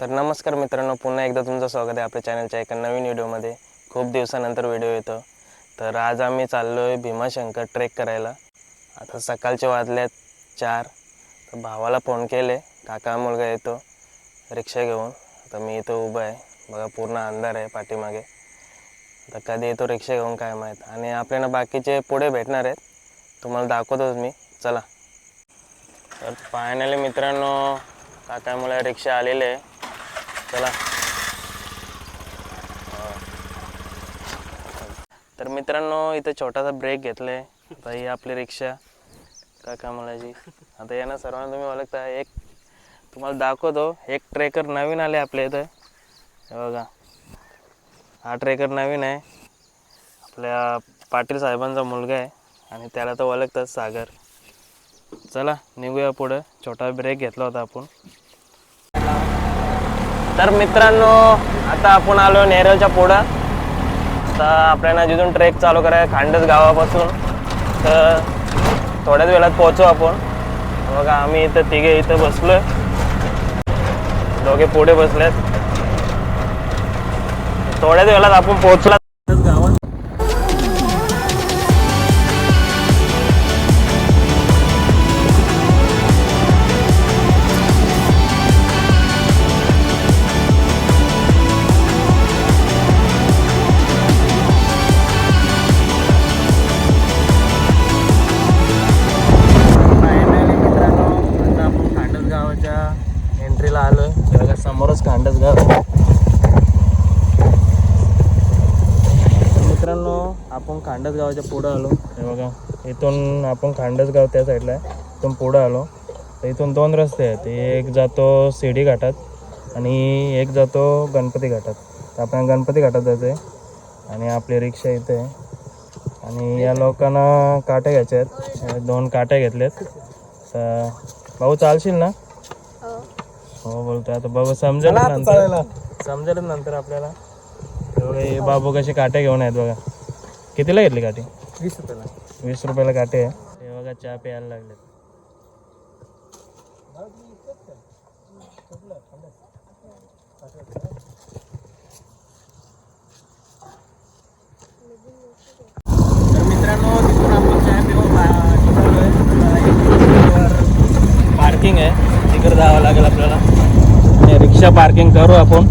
तर नमस्कार मित्रांनो पुन्हा एकदा तुमचं स्वागत आहे आपल्या चॅनलच्या एका नवीन व्हिडिओमध्ये खूप दिवसानंतर व्हिडिओ येतो. तर आज आम्ही चाललो आहे भीमाशंकर ट्रेक करायला. आता सकाळचे वाजले चार. तर भावाला फोन केले. काका मुलगा येतो. रिक्षा घेऊन. आता मी इथं उभं आहे. बघा पूर्ण अंधार आहे पाठीमागे. आता कधी येतो रिक्षा घेऊन काय माहीत. आणि आपल्याला बाकीचे पुढे भेटणार आहेत. तुम्हाला दाखवतोच मी. चला. तर फायनली मित्रांनो काकामुळे रिक्षा आलेले आहे. चला. तर मित्रांनो इथं छोटासा ब्रेक घेतलाय. आता ही आपली रिक्षा. काका मुलाची आता यांना सर्वांना तुम्ही ओळखता. एक तुम्हाला दाखवतो. एक ट्रेकर नवीन आले आपल्या इथं. बघा. हा ट्रेकर नवीन आहे. आपल्या पाटील साहेबांचा मुलगा आहे. आणि त्याला तर ओळखतात सागर. चला निघूया पुढं. छोटा ब्रेक घेतला होता आपण. तर मित्रांनो आता आपण आलो नेरळच्या पुढं. आता आपल्याला जिथून ट्रेक चालू कराय खांडस गावापासून. तर थोड्याच वेळात पोहोचू आपण. बघा आम्ही इथं तिघे इथं बसलोय. दोघे पुढे बसलेत. थोड्याच वेळात आपण पोहोचला आपण खांडस गावाच्या पुढं आलो. हे बघा इथून आपण खांडस गाव त्या साईडला आहे. इथून पुढं आलो. तर इथून दोन रस्ते आहेत. एक जातो शिडी घाटात आणि एक जातो गणपती घाटात. तर आपण गणपती घाटात जायचं आहे. आणि आपली रिक्षा इथे आहे. आणि या लोकांना काट्या घ्यायच्या आहेत. हे दोन काट्या घेतल्यात तर भाऊ चालशील ना? हो. बोलतोय. आता बघू समजेल नंतर. समजेल नंतर आपल्याला. हे हे बाबू कसे काटे घेऊन आहेत बघा. कितीला घेतली काठी? वीस रुपयाला. वीस रुपयाला काटे आहे. हे बघा चहा प्यायला लागले तर मित्रांनो तिथून आपण चहा पिऊ पार्किंग आहे. तिकडे जावं लागेल आपल्याला. रिक्षा पार्किंग करू आपण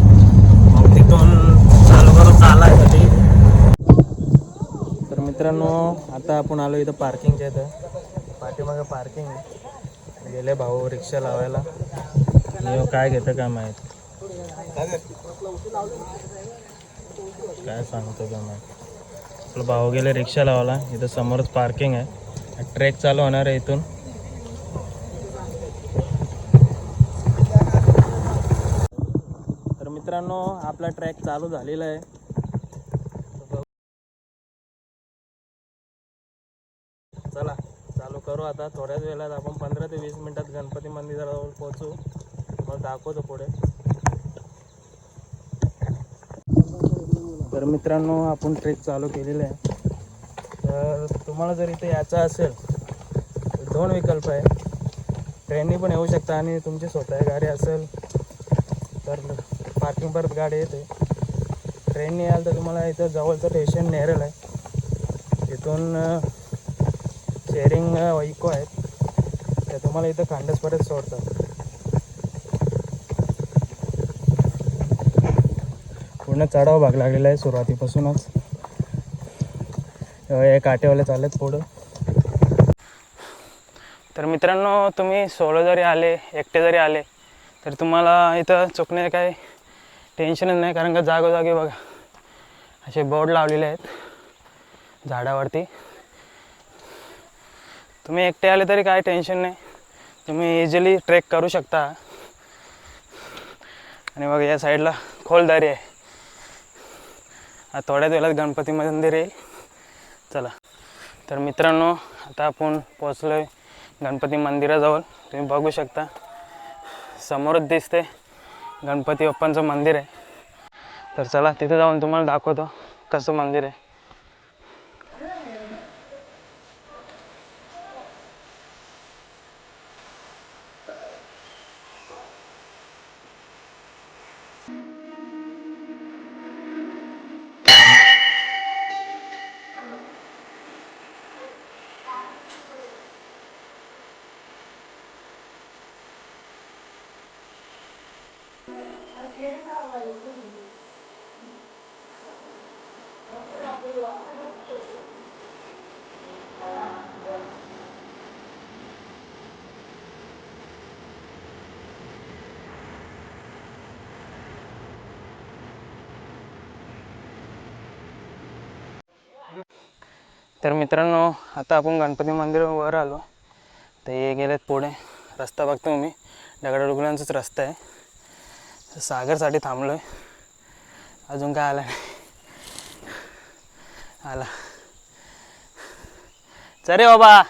मग तिथून चालू करू चालायसाठी तर मित्रांनो आता आपण आलो इथं पार्किंगच्या इथं. पाठीमागं पार्किंग आहे. गेले भाऊ रिक्षा लावायला. आणि काय घेतं काय माहीत? काय सांगतो काय माहीत? आपलं भाऊ गेले रिक्षा लावायला. इथं समोरच पार्किंग आहे. ट्रेक चालू होणार आहे इथून. तर मित्रांनो आपला ट्रॅक चालू झालेला आहे चला चालू करू आता. थोड्याच वेळात आपण पंधरा ते वीस मिनिटात गणपती मंदिराजवळ पोहोचू. मग दाखवतो पुढे. तर मित्रांनो आपण ट्रेक चालू केलेला आहे. तर तुम्हाला जर इथे यायचं असेल तर दोन विकल्प आहे. ट्रेननी पण येऊ शकता आणि तुमची स्वतः गाडी असेल तर पार्किंग परत गाडी येते. ट्रेनने याल तर तुम्हाला इथं जवळचं स्टेशन नेरळ आहे. तिथून शेअरिंग वैको आहेत. त्या तुम्हाला इथं खांडसपर्यंत सोडतात पूर्ण चढाव भाग लागलेला आहे सुरुवातीपासूनच. हे काटेवाले चाललेत पुढं. तर मित्रांनो तुम्ही सोलो जरी आले एकटे जरी आले तर तुम्हाला इथं चुकणे काही टेन्शनच नाही कारण का जागोजागी बघा असे बोर्ड लावलेले आहेत झाडावरती. तुम्ही एकटे आले तरी काय टेन्शन नाही. तुम्ही इझिली ट्रेक करू शकता. आणि मग या साईडला खोलदारी आहे. आता थोड्याच वेळात गणपती मंदिर येईल. चला. तर मित्रांनो आता आपण पोचलो आहे गणपती मंदिराजवळ. तुम्ही बघू शकता. समोरच दिसते गणपती बाप्पांचं मंदिर आहे. तर चला तिथे जाऊन तुम्हाला दाखवतो कसं मंदिर आहे. तर मित्रांनो आता आपण गणपती मंदिरावर आलो. तर हे गेलेत पुढे. रस्ता बघतो मी. दगडा रस्ता आहे. सागरसाठी थांबलो आहे अजून काय आला नाही. आला. चरे बाबा.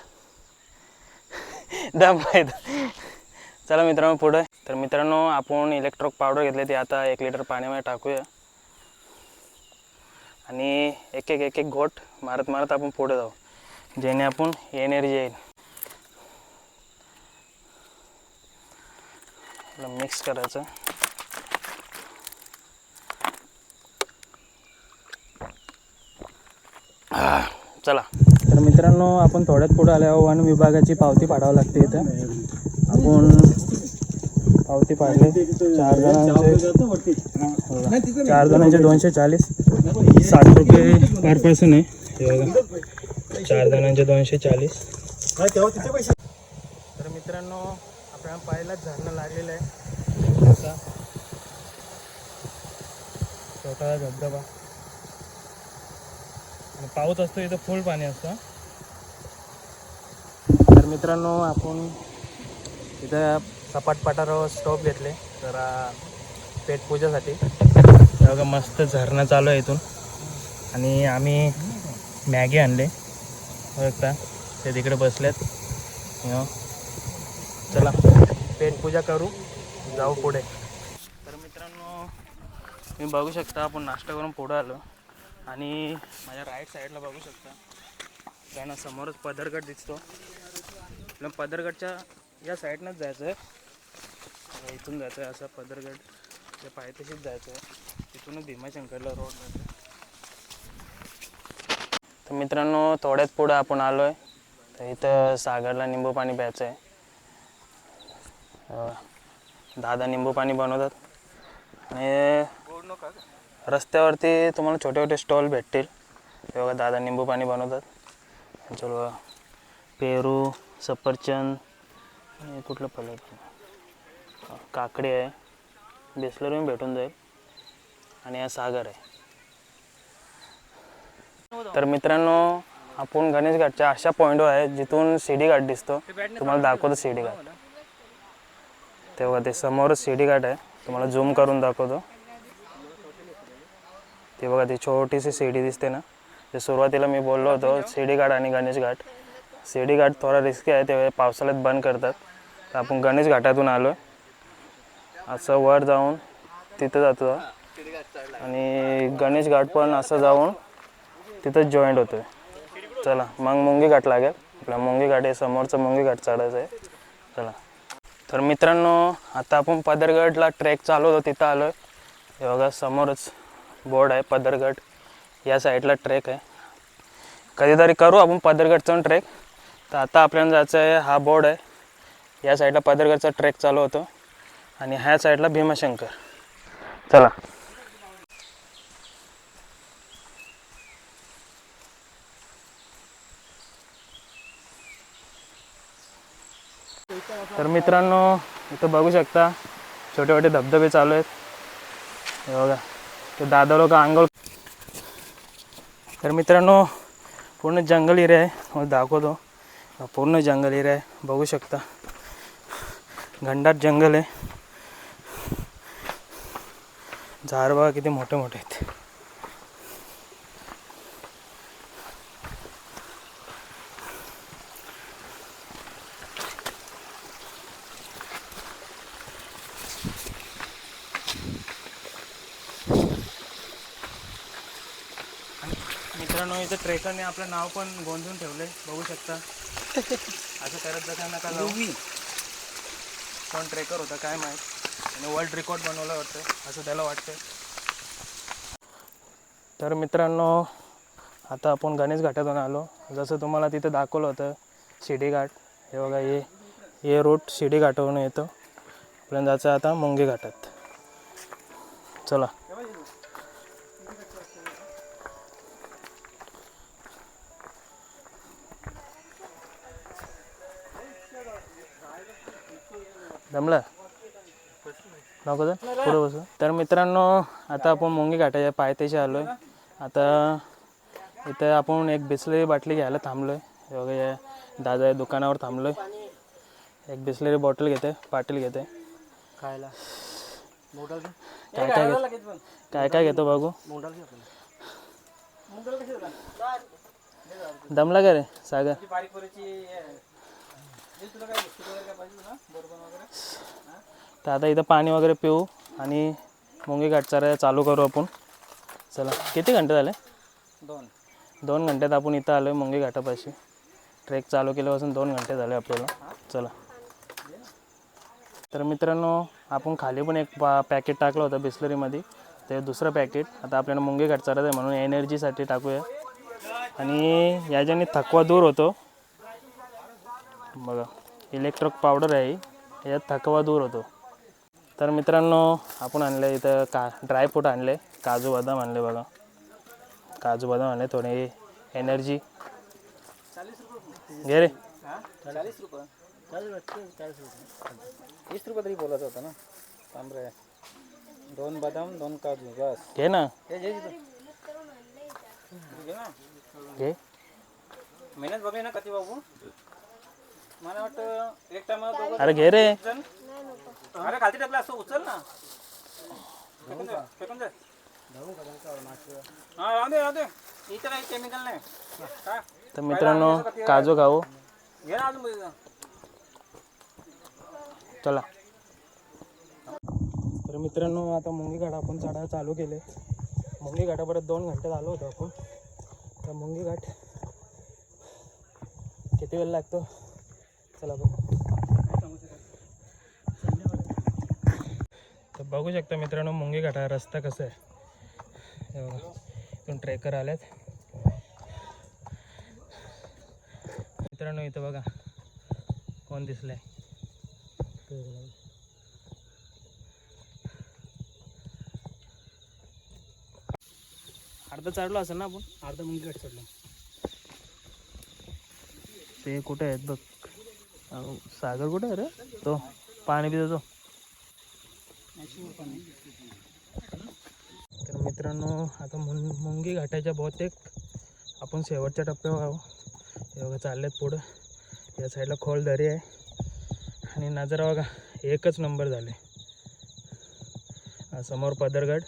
दम आहे चला मित्रांनो पुढे. तर मित्रांनो आपण इलेक्ट्रॉक पावडर घेतले ते आता एक लिटर पाण्यामध्ये टाकूया. आणि एक एक एक एक घोट मारत मारत आपण पुढे जाऊ. जेणे आपण एनर्जी येईल मिक्स करायचं. चला. तर मित्रांनो आपण थोड्यात पुढे आल्यावर वन विभागाची पावती पाडावी लागते इथं. आपण पावती पाडली. चार जणांचे. चार जणांचे दोनशे चाळीस. साठ रुपये पर पर्सन आहे चार जणांचे दोनशे चाळीस. तर मित्रांनो आपल्याला पहिलाच झरणं लागलेलं आहे. असा छोटा धबधबा. आणि पाऊस असतो इथं फुल पाणी असतं. तर मित्रांनो आपण इथं सपाट पाटावर स्टॉप घेतले. जरा पेट पूजासाठी. हे बघा मस्त झरणं चालू आहे इथून. आणि आम्ही मॅगी आणले. बघता ते तिकडे बसलेत. चला. पेट पूजा करू जाऊ पुढे. तर मित्रांनो तुम्ही बघू शकता आपण नाश्ता करून पुढे आलो. आणि माझ्या राईट साईडला बघू शकता. त्यांना समोरच पदरगड दिसतो. पदरगडच्या या साईडनंच जायचं आहे इथून जायचं आहे असं पदरगड. त्या पायथ्याशीच जायचं आहे तिथूनच भीमाशंकरला रोड तर मित्रांनो थोड्यात पुढं आपण आलो आहे तर इथं सागरला निंबू पाणी प्यायचं आहे दादा निंबू पाणी बनवतात. आणि रस्त्यावरती तुम्हाला छोटे छोटे स्टॉल भेटतील. ते बघा दादा निंबू पाणी बनवतात. चलो. पेरू सफरचंद आणि कुठलं फळ? काकडी आहे. बिस्लरी भेटून जाईल. आणि हा सागर आहे. तर मित्रांनो आपण गणेश घाटच्या अशा पॉईंटवर आहे जिथून शिडी घाट दिसतो. तुम्हाला दाखवतो शिडी घाट. तेव्हा ते समोरच शिडी घाट आहे. तुम्हाला झूम करून दाखवतो. ते बघा ती छोटीशी शिडी दिसते ना. ते सुरुवातीला मी बोललो होतो शिडी घाट आणि गणेश घाट. शिडी घाट थोडा रिस्की आहे तेव्हा पावसाळ्यात बंद करतात. तर आपण गणेश घाटातून आलो आहे असं वर जाऊन तिथं जातो. आणि गणेश घाट पण असं जाऊन तिथं जॉईंट होतोय. चला मग मुंगी घाट लागेल. आपला मुंगी घाट आहे समोरचं मुंगी घाट चढायचं आहे. चला. तर मित्रांनो आता आपण पदरगडला ट्रेक चालू होतो तिथं आलो आहे हे बघा समोरच बोर्ड आहे पदरगड. या साईडला ट्रेक आहे. कधीतरी करू आपण पदरगडचा ट्रेक तर आता आपल्याला जायचं आहे हा बोर्ड आहे. या साईडला पदरगडचा ट्रेक चालू होतो. आणि ह्या साईडला भीमाशंकर. चला. तर मित्रांनो इथं बघू शकता छोटे छोटे धबधबे चालू आहेत. हे बघा ते दादा लोक आंघोळ तर मित्रांनो पूर्ण जंगल एरिया आहे. मला दाखवतो. पूर्ण जंगल एरिया आहे. बघू शकता. घनदाट जंगल आहे. झाड बघा किती मोठे मोठे आहेत. मित्रांनो इथं ट्रेकरने आपलं नाव पण गोंधून ठेवलंय बघू शकता. असं करत जाता नका जाऊ. कोण ट्रेकर होता काय माहीत? आणि वर्ल्ड रेकॉर्ड बनवलं वाटतं असं त्याला वाटतं तर मित्रांनो आता आपण गणेश घाटातून आलो. जसं तुम्हाला तिथं दाखवलं होतं शिडी घाट. हे बघा हे हे रूट शिडी घाटावरून येतो. आपल्याला जायचं आता मुंगी घाटात. चला. जमलं? नको तर पुढे बसू. तर मित्रांनो आता आपण मुंगी घाटाच्या पायथ्याशी आलो आहे आता इथं आपण एक बिसलेरी बाटली घ्यायला थांबलो आहे बघा या दादा या दुकानावर थांबलो आहे एक बिसलेरी बॉटल घेते पाटील घेते खायला. काय काय घेत? काय काय घेतो बघू मोडल दमला का रे सागर? तर आता इथं पाणी वगैरे पिऊ आणि मुंगी घाटचारा चालू करू आपण. चला किती घंटे झाले? दोन. दोन घंट्यात आपण इथं आलो आहे मुंगी घाटापाशी. ट्रेक चालू केल्यापासून दोन घंटे झाले आपल्याला. चला. तर मित्रांनो आपण खाली पण एक पा पॅकेट टाकलं होतं बिस्लरीमध्ये. ते दुसरं पॅकेट आता आपल्याला मुंगी घाटचारायचं आहे म्हणून एनर्जीसाठी टाकूया. आणि याच्याने थकवा दूर होतो बघा इलेक्ट्रिक पावडर आहे. याच्यात थकवा दूर होतो. तर मित्रांनो आपण आणले इथं का ड्रायफ्रूट आणले. काजू बदाम आणले बघा. काजू बदाम आणले थोडे एनर्जी घे रे. वीस रुपये तरी बोलायचं होतं ना तांबरे दोन बदाम दोन काजू बस घे ना. घे. मेहनत बघे ना कधी बाबू मला वाटतं एक अरे घे रे. अरे खालती टाकला असं उचल ना. फेकून दे फेकून दे. हा राहू दे राहू दे. इथं काही केमिकल नाही. काय तर मित्रांनो काजू खाऊ. घे ना अजून मध्ये जा. चला. तर मित्रांनो आता मुंगी घाट आपण चढायला चालू केले. मुंगी घाटापर्यंत दोन घंटे झालो होतो आपण. तर मुंगी घाट किती वेळ लागतो? चला बघू. बघू शकता मित्रांनो मुंगी घाटा रस्ता कसा आहे. बघा इथून ट्रेकर आल्यात. मित्रांनो इथं बघा कोण दिसलंय. अर्धा चढलो असेल ना आपण? अर्धा मुंगी घाट चढलो. ते कुठे आहेत बघ. सागर कुठे आहे रे? तो पाणी पितो तो. तर मित्रांनो आता मुं मुंगी घाटाच्या बहुतेक आपण शेवटच्या टप्प्यावर आहो हे बघा चाललेत पुढं. या साईडला खोल दरी आहे. आणि नजरा बघा एकच नंबर झाले. समोर पदरगड.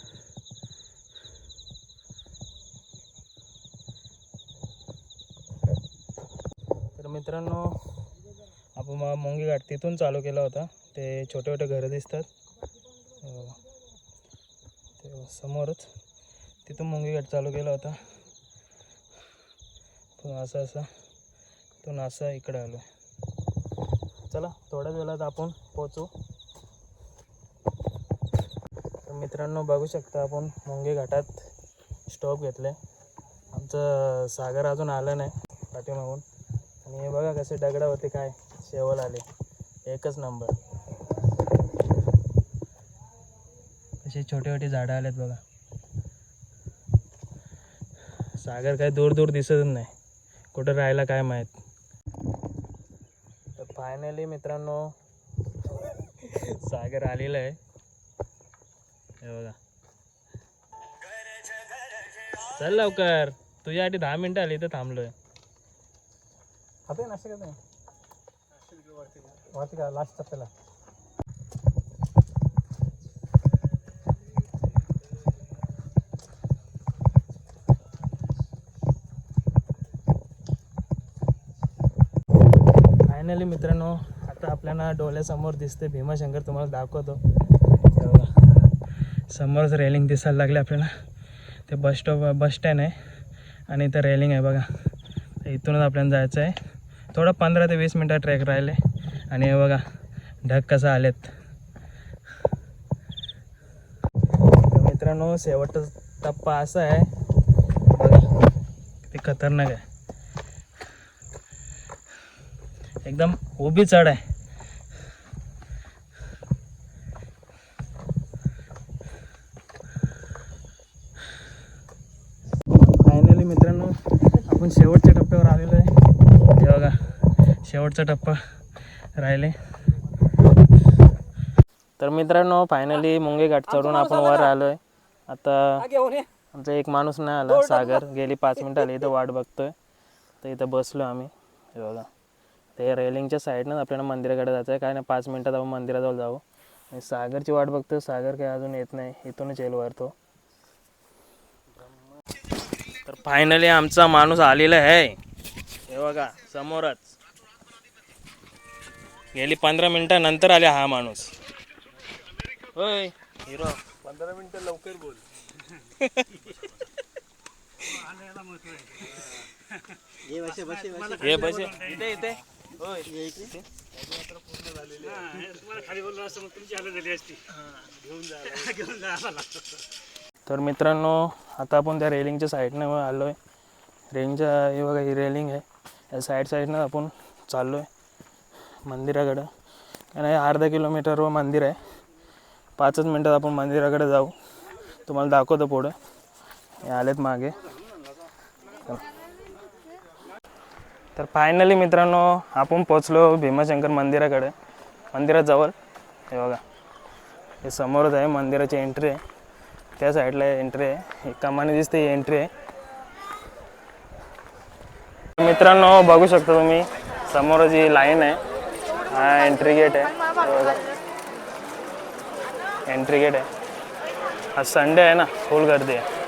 तर मित्रांनो आपण मुंगी घाट तिथून चालू केला होता. ते छोटे छोटे घरं दिसतात. समोरच. तिथून मुंगी घाट चालू केला होता. तो असं असं तो असं इकडे आलो. चला थोड्याच वेळात आपण पोचू तर मित्रांनो बघू शकता आपण मुंगी घाटात स्टॉप घेतले. आमचं सागर अजून आलं नाही पाठीमागून. आणि हे बघा कसे दगडावरती काय शेवल आले. एकच नंबर असे छोटे छोटे झाडं आलेत बघा. सागर काय दूर दूर दिसतच नाही. कुठं राहायला काय माहीत. तर फायनली मित्रांनो सागर आलेला आहे. हे बघा. चल लवकर. तुझ्यासाठी दहा मिनटं आली तर थांबलोय. खाते नाश्ता वरती का? लास्ट टप्प्याला फायनली मित्रांनो आता आपल्याला डोळ्यासमोर दिसते भीमाशंकर तुम्हाला दाखवतो. बघा. समोरच रेलिंग दिसायला लागले आपल्याला. ते बस स्टॉप बस स्टँड आहे आणि इथं रेलिंग आहे बघा. इथूनच आपल्याला जायचं आहे. थोडं पंधरा ते वीस मिनटं ट्रॅक राहिले आणि हे बघा ढग कसं आलेत. मित्रांनो शेवटचा टप्पा असा आहे. बघा ते खतरनाक आहे. एकदम उभी चढ आहे. फायनली मित्रांनो आपण शेवटच्या टप्प्यावर आलेलो आहे. हे बघा शेवटचा टप्पा राहिले. तर मित्रांनो फायनली मुंगे घाट चढून आपण वर आलो आहे आता आमचा एक माणूस नाही आला सागर. गेली पाच मिनिट आली इथं वाट बघतोय. तर इथं बसलो आम्ही. हे बघा. ते रेलिंगच्या साईडनं आपल्याला मंदिराकडे जायचं आहे. काय नाही पाच मिनिटात आपण मंदिराजवळ जाऊ. आणि सागरची वाट बघतोय. सागर काय अजून येत नाही. इथूनच येईल वर तो तर फायनली आमचा माणूस आलेला आहे. हे बघा समोरच. गेली पंधरा मिनिटानंतर आले हा माणूस. होय. हिरो. पंधरा मिनिटं लवकर बोल. ये बसे इथे इथे इथे. तर मित्रांनो आता आपण त्या रेलिंगच्या साईडनं आलो आहे रेलिंगच्या हे बघा ही रेलिंग आहे. या साईड साईडनं आपण चाललो आहे मंदिराकडं. कारण हे अर्धा किलोमीटरवर मंदिर आहे. पाचच मिनटात आपण मंदिराकडे जाऊ. तुम्हाला दाखवतो पुढं. हे आलेत मागे. तर फायनली मित्रांनो आपण पोचलो भीमाशंकर मंदिराकडे. मंदिराजवळ. हे बघा. हे समोरच आहे मंदिराची एंट्री आहे. त्या साईडला एंट्री आहे. ही कमाने दिसते ही एंट्री आहे. मित्रांनो बघू शकता तुम्ही समोर जी लाईन आहे हा एंट्री गेट आहे. बघा. एंट्री गेट आहे. आज संडे आहे ना फुल गर्दी आहे.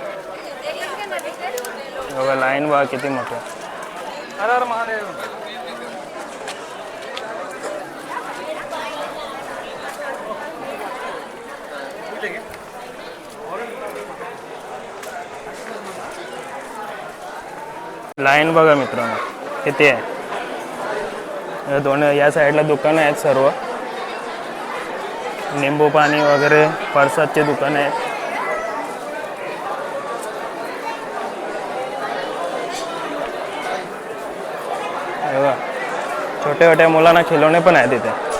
बघा लाईन बघा किती मोठी आहे. हर हर महादेव। लाईन बघा मित्रांनो किती आहे? दोन या साईडला दुकानं आहेत सर्व. निंबू पाणी वगैरे परसादचे दुकानं आहेत हे बघा. छोट्या छोट्या मुलांना खिलवणे पण आहेत तिथे.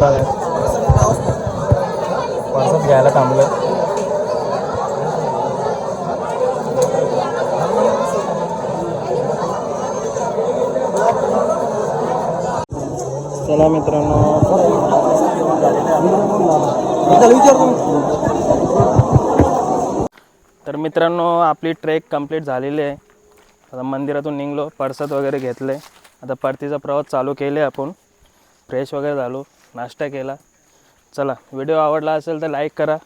दुकान घ्यायला थांबलं चला मित्रांनो. तर मित्रांनो आपली ट्रेक कंप्लीट झालेली आहे. आता मंदिरातून निघलो परसद वगैरे घेतले. आता परतीचा प्रवास चालू केले आपण. फ्रेश वगैरे झालो. नाश्ता केला. चला व्हिडिओ आवडला असेल तर लाईक करा.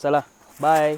चला बाय